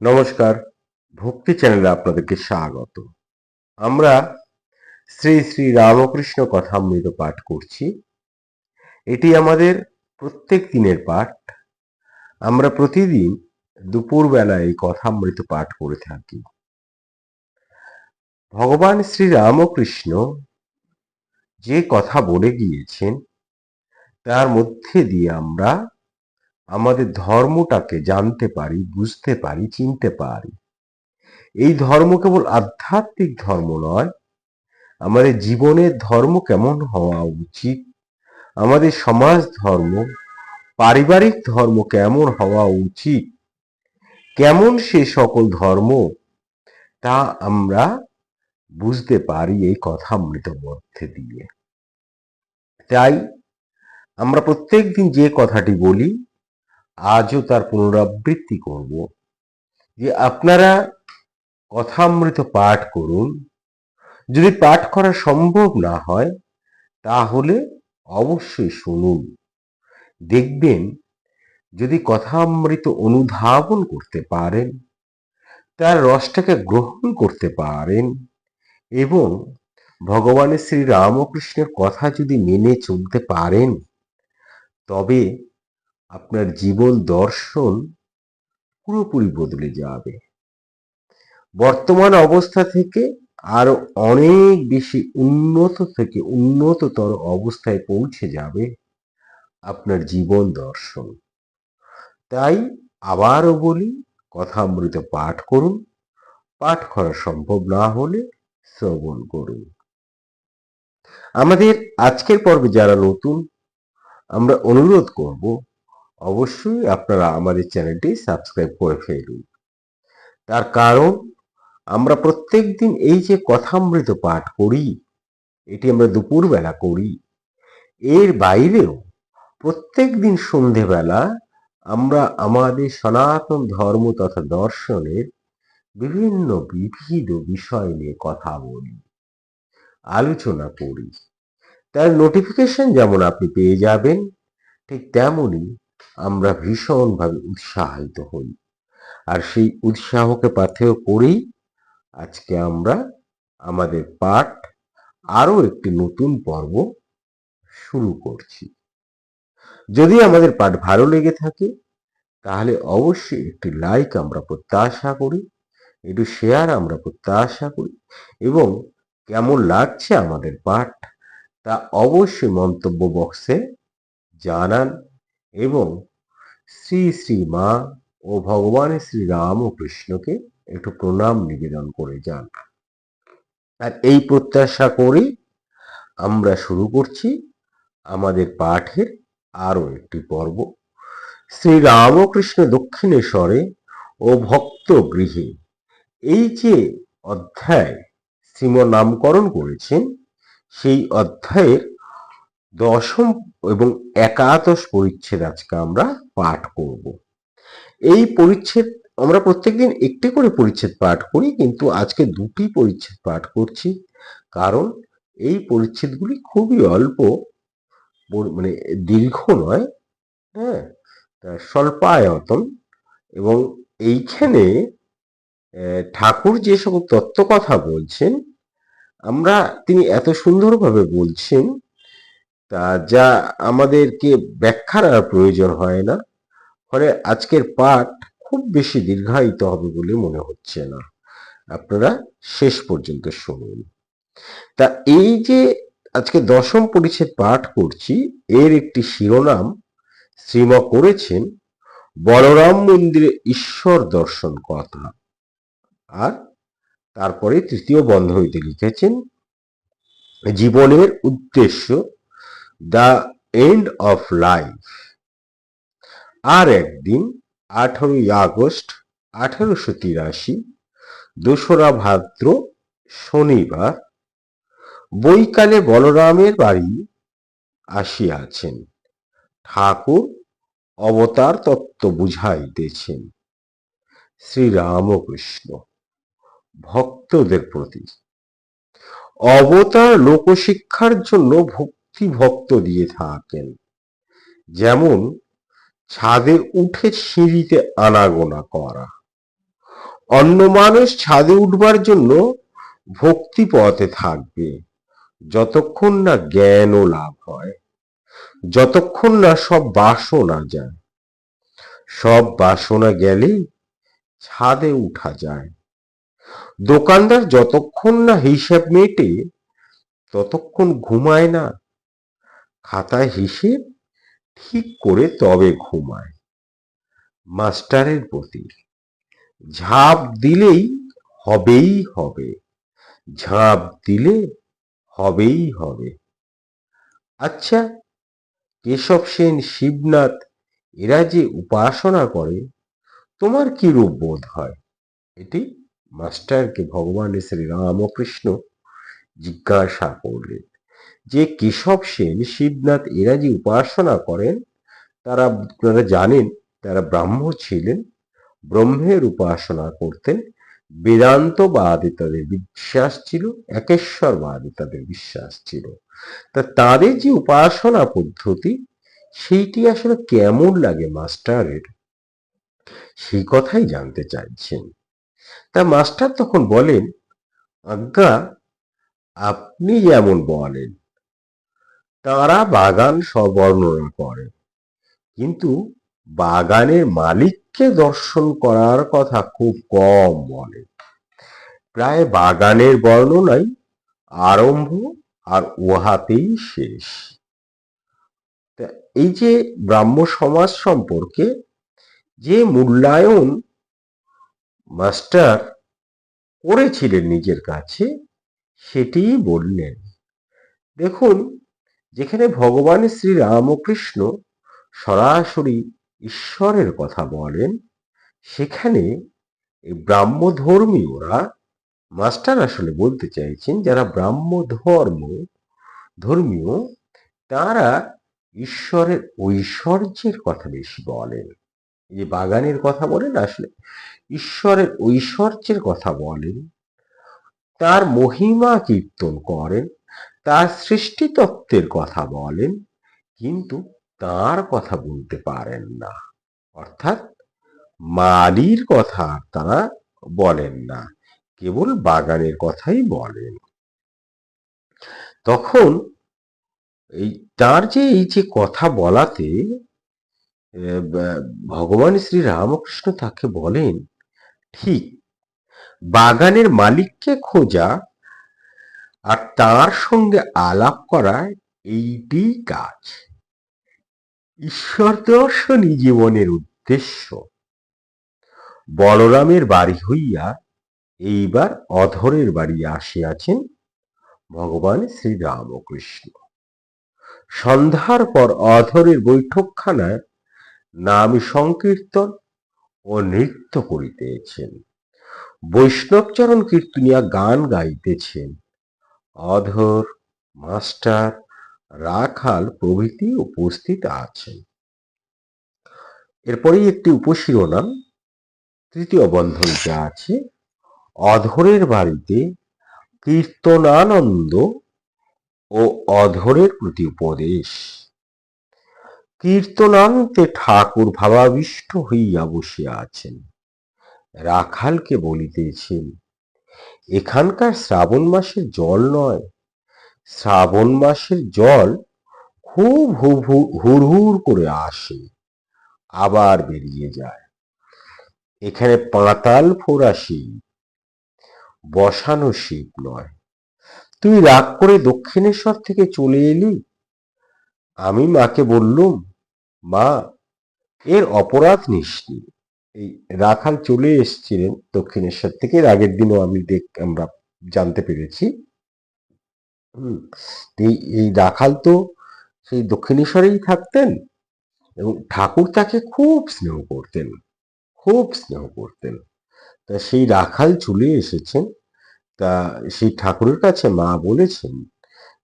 নমস্কার, ভক্তি চ্যানেলে আপনাদেরকে স্বাগত। আমরা শ্রী শ্রী রামকৃষ্ণ কথামৃত পাঠ করছি। এটি আমাদের প্রত্যেক দিনের পাঠ। আমরা প্রতিদিন দুপুরবেলা এই কথামৃত পাঠ করে থাকি। ভগবান শ্রী রামকৃষ্ণ যে কথা বলে গিয়েছেন, তার মধ্যে দিয়ে আমরা আমাদের ধর্মটাকে জানতে পারি, বুঝতে পারি, চিনতে পারি। এই ধর্ম কেবল আধ্যাত্মিক ধর্ম নয়, আমাদের জীবনের ধর্ম কেমন হওয়া উচিত, আমাদের সমাজ ধর্ম, পারিবারিক ধর্ম কেমন হওয়া উচিত, কেমন সে সকল ধর্ম, তা আমরা বুঝতে পারি এই কথামৃত মধ্যে দিয়ে। তাই আমরা প্রত্যেক দিন যে কথাটি বলি আজও তার পুনরাবৃত্তি করব। যে আপনারা কথামৃত পাঠ করুন। যদি পাঠ করা সম্ভব না হয়, তাহলে অবশ্যই শুনুন। দেখবেন, যদি কথামৃত অনুধাবন করতে পারেন, তার রসটাকে গ্রহণ করতে পারেন এবং ভগবানের শ্রী রামকৃষ্ণের কথা যদি মেনে চলতে পারেন, তবে আপনার জীবন দর্শন পুরোপুরি বদলে যাবে। বর্তমান অবস্থা থেকে আরও অনেক বেশি উন্নত থেকে উন্নততর অবস্থায় পৌঁছে যাবে আপনার জীবন দর্শন। তাই আবারও বলি কথামৃত পাঠ করুন। পাঠ করা সম্ভব না হলে শ্রবণ করুন। আমাদের আজকের পর্বে যারা নতুন, আমরা অনুরোধ করব অবশ্যই আপনারা আমাদের চ্যানেলটি সাবস্ক্রাইব করে ফেলুন। তার কারণ, আমরা প্রত্যেক দিন এই যে কথামৃত পাঠ করি, এটি আমরা দুপুরবেলা করি, এর বাইরেও প্রত্যেক দিন সন্ধেবেলা আমরা আমাদের সনাতন ধর্ম তথা দর্শনের বিভিন্ন বিবিধ বিষয় নিয়ে কথা বলি, আলোচনা করি। তার নোটিফিকেশন যেমন আপনি পেয়ে যাবেন, ঠিক তেমনই আমরা ভীষণভাবে উৎসাহিত হই। আর সেই উৎসাহকে পাথেয় করেই আজকে আমরা আমাদের পাঠ আরও একটি নতুন পর্ব শুরু করছি। যদি আমাদের পাঠ ভালো লেগে থাকে, তাহলে অবশ্যই একটি লাইক আমরা প্রত্যাশা করি, একটু শেয়ার আমরা প্রত্যাশা করি এবং কেমন লাগছে আমাদের পাঠ তা অবশ্যই মন্তব্য বক্সে জানান। এবং শ্রী শ্রী মা ও ভগবান শ্রী রাম ও কৃষ্ণকে একটু প্রণাম নিবেদন করে যান। আর এই প্রত্যাশা করে আমরা শুরু করছি আমাদের পাঠের আরও একটি পর্ব। শ্রী রামকৃষ্ণ দক্ষিণেশ্বরে ও ভক্ত গৃহে এই যে অধ্যায় শ্রীম নামকরণ করেছেন, সেই অধ্যায়ের দশম এবং একাদশ পরিচ্ছেদ আজকে আমরা পাঠ করব। এই পরিচ্ছেদ, আমরা প্রত্যেকদিন একটি করে পরিচ্ছেদ পাঠ করি, কিন্তু আজকে দুটি পরিচ্ছেদ পাঠ করছি। কারণ এই পরিচ্ছেদগুলি খুবই অল্প মানে দীর্ঘ নয় হ্যাঁ স্বল্পায়তন এবং এইখানে ঠাকুর যে সকল তত্ত্ব কথা বলছেন, আমরা তিনি এত সুন্দরভাবে বলছেন তা যা আমাদেরকে ব্যাখ্যার আর প্রয়োজন হয় না, ফলে আজকের পাঠ খুব বেশি দীর্ঘায়িত হবে বলে মনে হচ্ছে না। আপনারা শেষ পর্যন্ত শুনুন। তা এই যে আজকে দশম পরিচ্ছেদ পাঠ করছি, এর একটি শিরোনাম শ্রীম করেছেন বলরাম মন্দিরে ঈশ্বর দর্শন কথা আর তারপরে তৃতীয় বন্ধ হইতে লিখেছেন, জীবনের উদ্দেশ্য দ্য এন্ড অফ লাইফ। আর একদিন, আঠারোই আগস্ট, আঠারোশো তিরাশি, দোসরা ভাদ্র, শনিবার, বৈকালে বলরামের বাড়ি আসিয়াছেন। ঠাকুর অবতার তত্ত্ব বুঝাইতেছেন। শ্রীরামকৃষ্ণ ভক্তদের প্রতি। অবতার লোকশিক্ষার জন্য ভক্তি দিয়ে থাকেন। যেমন ছাদে উঠে সিঁড়িতে আনাগোনা করা। অন্য মানুষ ছাদে উঠবার জন্য ভক্তি পথে থাকবে, যতক্ষণ না জ্ঞানও লাভ হয়, যতক্ষণ না সব বাসনা যায়। সব বাসনা গেলেই ছাদে উঠা যায়। দোকানদার যতক্ষণ না হিসাব মেটে, ততক্ষণ ঘুমায় না। খাতায় হিসেব ঠিক করে তবে ঘুমায়। মাস্টারের প্রতি ঝাঁপ দিলেই হবেই হবে। ঝাঁপ দিলে হবেই হবে। আচ্ছা কেশব সেন, শিবনাথ, এরা যে উপাসনা করে, তোমার কি রূপ বোধ হয়? এটি মাস্টারকে ভগবান শ্রী রামকৃষ্ণ জিজ্ঞাসা করলেন। যে কেশব সেন, শিবনাথ এরা যে উপাসনা করেন, তারা আপনারা জানেন, তারা ব্রাহ্ম ছিলেন, ব্রহ্মের উপাসনা করতেন, বেদান্তবাদী তাদের বিশ্বাস ছিল, একেশ্বরবাদী তাদের বিশ্বাস ছিল। তা তাদের যে উপাসনা পদ্ধতি, সেইটি আসলে কেমন লাগে মাস্টারের সেই কথাই জানতে চাইছেন। তা মাস্টার তখন বলেন, আজ্ঞা, আপনি যেমন বলেন তারা বাগান সবর্ণনা করে। কিন্তু বাগানের মালিককে দর্শন করার কথা খুব কম বলে। প্রায় বাগানের বর্ণনাই আরম্ভ আর উহাতেই শেষ। এই যে ব্রাহ্ম সমাজ সম্পর্কে যে মূল্যায়ন মাস্টার করেছিলেন নিজের কাছে সেটি বললেন। দেখুন যেখানে ভগবান শ্রী রামকৃষ্ণ সরাসরি ঈশ্বরের কথা বলেন, সেখানে এই ব্রাহ্ম ধর্মীয়রা মাস্টার আসলে বলতে চাইছেন যারা ব্রাহ্ম ধর্ম ধর্মীয়, তারা ঈশ্বরের ঐশ্বর্যের কথা বেশি বলেন। এই যে বাগানের কথা বলেন আসলে, ঈশ্বরের ঐশ্বর্যের কথা বলেন, তার মহিমা কীর্তন করেন তার সৃষ্টিতত্ত্বের কথা বলেন, কিন্তু তার কথা বলতে পারেন না। অর্থাৎ মালির কথা তারা বলেন না, কেবল বাগানের কথাই বলেন। তখন এই তার যে এই যে কথা বলাতে ভগবান শ্রী রামকৃষ্ণ তাকে বলেন, ঠিক, বাগানের মালিককে খোঁজা আর তার সঙ্গে আলাপ করা এইটি কাজ। ঈশ্বর দর্শনই জীবনের উদ্দেশ্য। বলরামের বাড়ি হইয়া এইবার অধরের বাড়ি আসিয়াছেন ভগবান শ্রী রামকৃষ্ণ সন্ধ্যার পর অধরের বৈঠকখানায় নাম সংকীর্তন ও নৃত্য করিতেছেন। বৈষ্ণবচরণ কীর্তনিয়া গান গাইতেছেন। অধর, মাস্টার, রাখাল প্রভৃতি উপস্থিত আছেন। এরপরেই একটি উপশিরোনাম, তৃতীয় বন্ধন যা আছে, অধরের বাড়িতে কীর্তনানন্দ ও অধরের প্রতি উপদেশ। কীর্তনান্তে ঠাকুর ভাবাবিষ্ট হইয়া বসিয়া আছেন। রাখালকে বলিতেছেন এখানকার শ্রাবণ মাসের জল নয়। শ্রাবণ মাসের জল খুব হুড় হুড় করে আসে, আবার বেরিয়ে যায়। এখানে পাতাল ফোড়া শিব, বসানো শিব নয়। তুই রাগ করে দক্ষিণেশ্বর থেকে চলে এলি? আমি মাকে বললুম, মা, এর অপরাধ নিসনি এই রাখাল চলে এসেছিলেন দক্ষিণেশ্বর থেকে। আগের দিনও আমি দেখ আমরা জানতে পেরেছি। হুম, এই এই রাখাল তো সেই দক্ষিণেশ্বরেই থাকতেন এবং ঠাকুর তাকে খুব স্নেহ করতেন খুব স্নেহ করতেন। তা সেই রাখাল চলে এসেছেন। তা সেই ঠাকুরের কাছে মা বলেছেন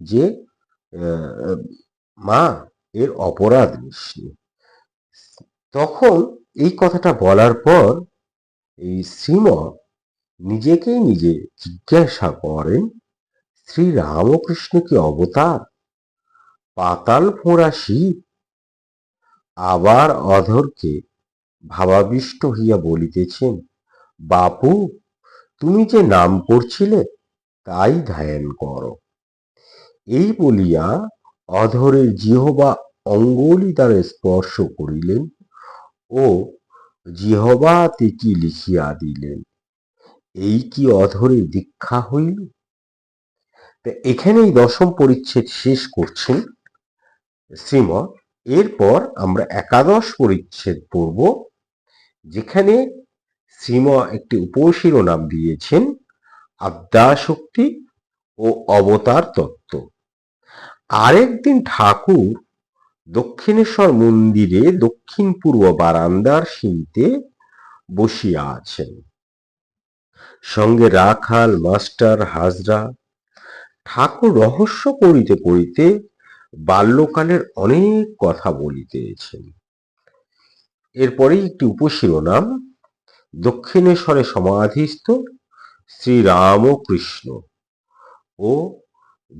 যে মা এর অপরাধ নিশ্চি তখন এই কথাটা বলার পর এই শ্রীম নিজেকেই নিজে জিজ্ঞাসা করেন, শ্রী রামকৃষ্ণ কি অবতার? পাতাল ফোঁড়া শিব? আবার অধরকে ভাবাবিষ্ট হইয়া বলিতেছেন, বাপু, তুমি যে নাম করছিলে তাই ধ্যান করো। এই বলিয়া অধরের জিহবা অঙ্গুলি দ্বারা স্পর্শ করিলেন। ও জিহবাতে কি লিখিয়া দিলেন, এই কি অধরে দীক্ষা হইল? এখানেই দশম পরিচ্ছেদ শেষ করছেন। শ্রীমৎ, এরপর আমরা একাদশ পরিচ্ছেদ পড়ব, যেখানে শ্রীম একটি উপশিরোনাম দিয়েছেন, আদ্যাশক্তি ও অবতার তত্ত্ব। আরেকদিন ঠাকুর দক্ষিণেশ্বর মন্দিরে দক্ষিণ পূর্ব বারান্দার সিঁড়িতে বসিয়া আছেন। সঙ্গে রাখাল, মাস্টার, হাজরা ঠাকুর রহস্য করিতে করিতে বাল্যকালের অনেক কথা বলিতেছেন। এরপরেই একটি উপশিরোনাম, দক্ষিণেশ্বরে সমাধিস্থ শ্রীরামকৃষ্ণ ও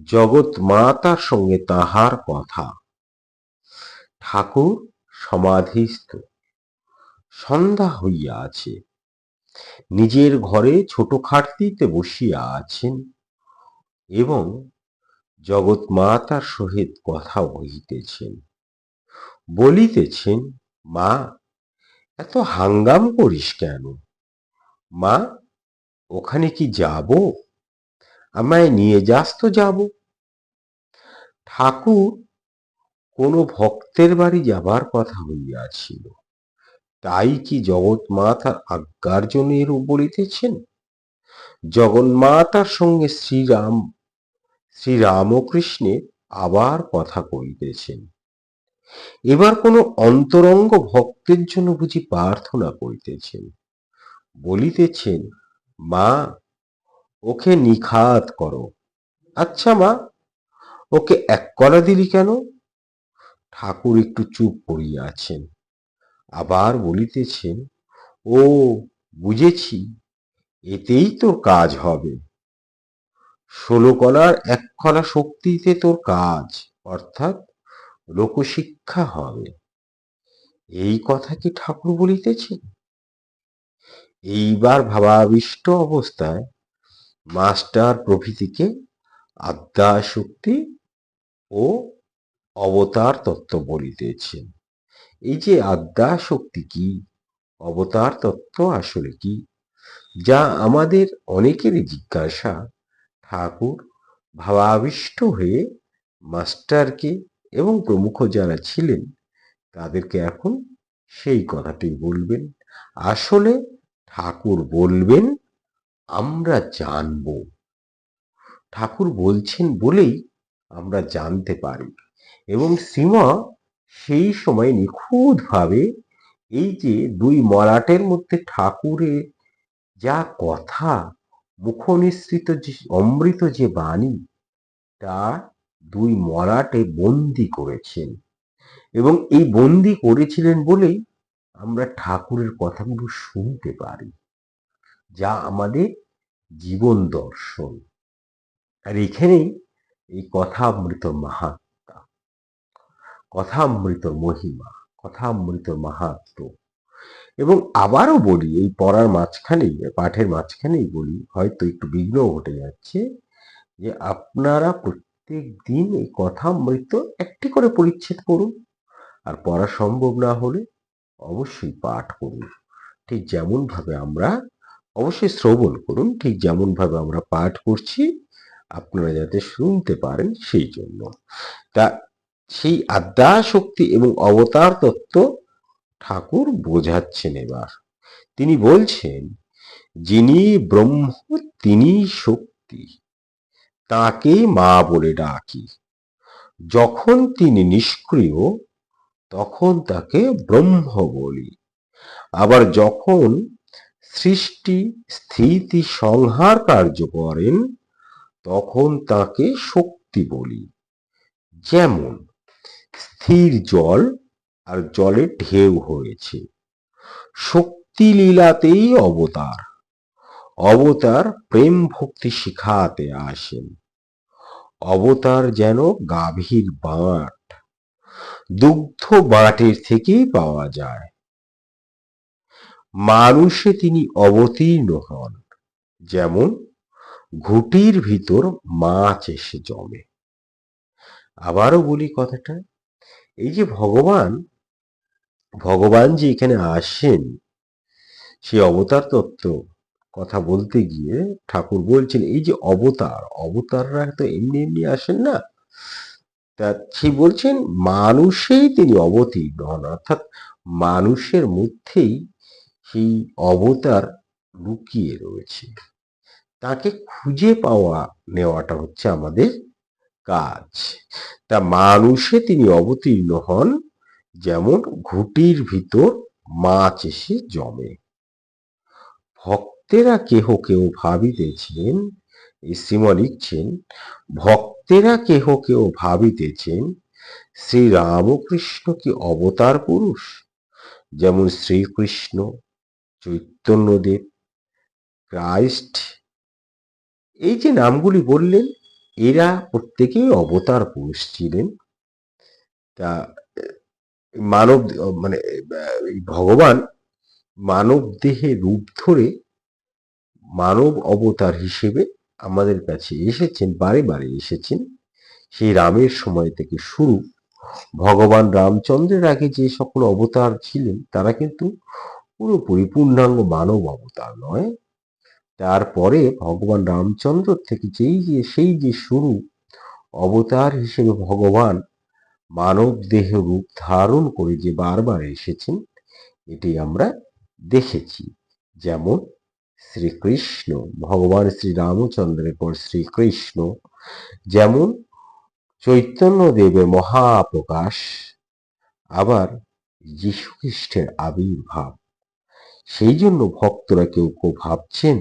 জগৎ মাতার সঙ্গে তাহার কথা। ঠাকুর সমাধিস্থ। সন্ধ্যা হইয়া আছে। নিজের ঘরে ছোট খাটতিতে বসিয়া আছেন এবং জগৎ মাতার সহিত কথা বলিতেছেন। বলিতেছেন, মা, এত হাঙ্গাম করিস কেন? মা, ওখানে কি যাব? আমায় নিয়ে যাস তো যাব। ঠাকুর কোনো ভক্তের বাড়ি যাবার কথা হইয়াছিল। তাই কি জগৎমাতার আজ্ঞার জন্য এরূপ বলিতেছেন? জগন্মাতার সঙ্গে শ্রীরাম শ্রীরামকৃষ্ণের আবার কথা কইতেছেন এবার কোনো অন্তরঙ্গ ভক্তের জন্য বুঝি প্রার্থনা করিতেছেন। বলিতেছেন, মা, ওকে নিখাত করো। আচ্ছা মা, ওকে এক কলা দিলি কেন? ঠাকুর একটু চুপ করিয়া আছেন। আবার বলিতেছেন, ও, বুঝেছি, এতেই তোর কাজ হবে। ষোলো কলার এক কলা শক্তিতে তোর কাজ, অর্থাৎ লোকশিক্ষা হবে। এই কথা কি ঠাকুর বলিতেছেন? এইবার ভাবাবিষ্ট অবস্থায় মাস্টার প্রভৃতিকে আদ্যাশক্তি ও অবতার তত্ত্ব বলিতেছেন। এই যে আদ্যাশক্তি কি, অবতার তত্ত্ব আসলে কি, যা আমাদের অনেকেরই জিজ্ঞাসা, ঠাকুর ভাবাবিষ্ট হয়ে মাস্টারকে এবং প্রমুখ যারা ছিলেন, তাদেরকে এখন সেই কথাটি বলবেন। আসলে ঠাকুর বলবেন, আমরা জানব। ঠাকুর বলছেন বলেই আমরা জানতে পারি। এবং সীমা সেই সময় নিখুঁতভাবে এই যে দুই মরাটের মধ্যে ঠাকুরের যা কথা, মুখনিসৃত যে, অমৃত যে বাণী, তা দুই মরাটে বন্দি করেছেন। এবং এই বন্দি করেছিলেন বলেই আমরা ঠাকুরের কথাগুলো শুনতে পারি, যা আমাদের জীবন দর্শন। আর এখানেই এই কথা অমৃত মাহাত্মা। কথামৃত মহিমা, কথামৃত মাহাত্ম। এবং আবারও বলি, এই পড়ার মাঝখানেই, পাঠের মাঝখানেই বলি, হয়তো একটু বিঘ্ন ঘটে যাচ্ছে, যে আপনারা প্রত্যেক দিন এই কথামৃত একটি করে পরিচ্ছেদ করুন। আর পড়া সম্ভব না হলে অবশ্যই পাঠ করুন। ঠিক যেমন ভাবে আমরা অবশ্যই শ্রবণ করুন, ঠিক যেমন ভাবে আমরা পাঠ করছি, আপনারা যাতে শুনতে পারেন সেই জন্য। তা সেই আদ্যা শক্তি এবং অবতার তত্ত্ব ঠাকুর বোঝাচ্ছেন এবার। তিনি বলছেন, যিনি ব্রহ্ম, তিনি শক্তি, তাকে মা বলে ডাকি। যখন তিনি নিষ্ক্রিয়, তখন তাকে ব্রহ্ম বলি। আবার যখন সৃষ্টি, স্থিতি, সংহার কার্য করেন, তখন তাকে শক্তি বলি। যেমন স্থির জল আর জলে ঢেউ হয়েছে। শক্তি লীলাতেই অবতার। অবতার প্রেম ভক্তি শিখাতে আসেন। অবতার যেন গাভীর বাঁট। দুগ্ধ বাঁটের থেকেই পাওয়া যায়। মানুষে তিনি অবতীর্ণ হন। যেমন ঘুটির ভিতর মাছ এসে জমে। আবারও বলি কথাটা এই যে ভগবান ভগবান যে এখানে আসেন সেই অবতার তত্ত্ব কথা বলতে গিয়ে ঠাকুর বলছেন, এই যে অবতার, অবতাররা তো এমনি এমনি আসেন না। তা সে বলছেন, মানুষেই তিনি অবতীর্ণ হন, অর্থাৎ মানুষের মধ্যেই সেই অবতার লুকিয়ে রয়েছে। তাকে খুঁজে পাওয়া নেওয়াটা হচ্ছে আমাদের কাজ। তা মানুষে তিনি অবতীর্ণ হন যেমন ঘুটির ভিতর মাছ এসে জমে। ভক্তেরা কেহ কেউ ভাবিতেছেন শ্রীম লিখছেন, ভক্তেরা কেহ কেউ ভাবিতেছেন শ্রী রামকৃষ্ণ কি অবতার পুরুষ? যেমন শ্রীকৃষ্ণ, চৈতন্যদেব, ক্রাইস্ট, এই যে নামগুলি বললেন এরা প্রত্যেকেই অবতার পুরুষ ছিলেন। তা, মানব মানে ভগবান মানব দেহে রূপ ধরে মানব অবতার হিসেবে আমাদের কাছে এসেছেন, বারে বারে এসেছেন। সেই রামের সময় থেকে শুরু ভগবান রামচন্দ্রের আগে যে সকল অবতার ছিলেন, তারা কিন্তু পুরোপুরি পূর্ণাঙ্গ মানব অবতার নয়। তারপরে ভগবান রামচন্দ্র থেকে যেই যে, সেই যে শুরু অবতার হিসেবে ভগবান মানব দেহ রূপ ধারণ করে যে বারবার এসেছেন, এটি আমরা দেখেছি। যেমন শ্রীকৃষ্ণ, ভগবান শ্রী রামচন্দ্রের পর শ্রীকৃষ্ণ, যেমন চৈতন্য দেবের মহাপ্রকাশ, আবার যীশু খ্রিস্টের আবির্ভাব। সেই জন্য ভক্তরা কেউ কেউ ভাবছেন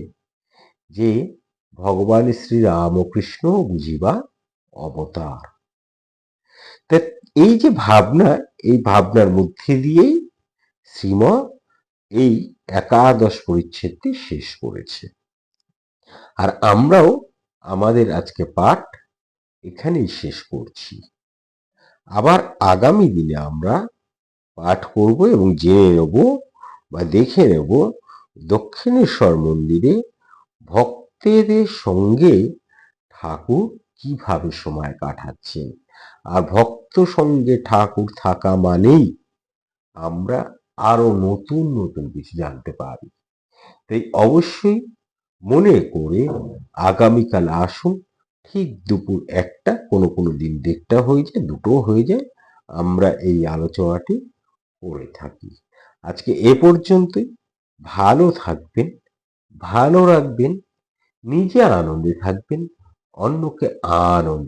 যে ভগবান শ্রী রামকৃষ্ণ বুঝিবা অবতার। এই যে ভাবনা, এই ভাবনার মধ্যে দিয়েই শ্রীম এই একাদশ পরিচ্ছেদটি শেষ করেছে। আর আমরাও আমাদের আজকে পাঠ এখানেই শেষ করছি। আবার আগামী দিনে আমরা পাঠ করব এবং জেনে নেব বা দেখে নেব দক্ষিণেশ্বর মন্দিরে ভক্তেদের সঙ্গে ঠাকুর কীভাবে সময় কাটাচ্ছেন? আর ভক্ত সঙ্গে ঠাকুর থাকা মানেই আমরা আরও নতুন নতুন কিছু জানতে পারি। তাই অবশ্যই মনে করে আগামীকাল আসুন, ঠিক দুপুর একটা, কোনো কোনো দিন দেড়টা হয়ে যায়, দুটো হয়ে যায়, আমরা এই আলোচনাটি করে থাকি। আজকে এ পর্যন্তই। ভালো থাকবেন। ভালো রাখবেন নিজে আনন্দে থাকবেন অন্যকে আনন্দে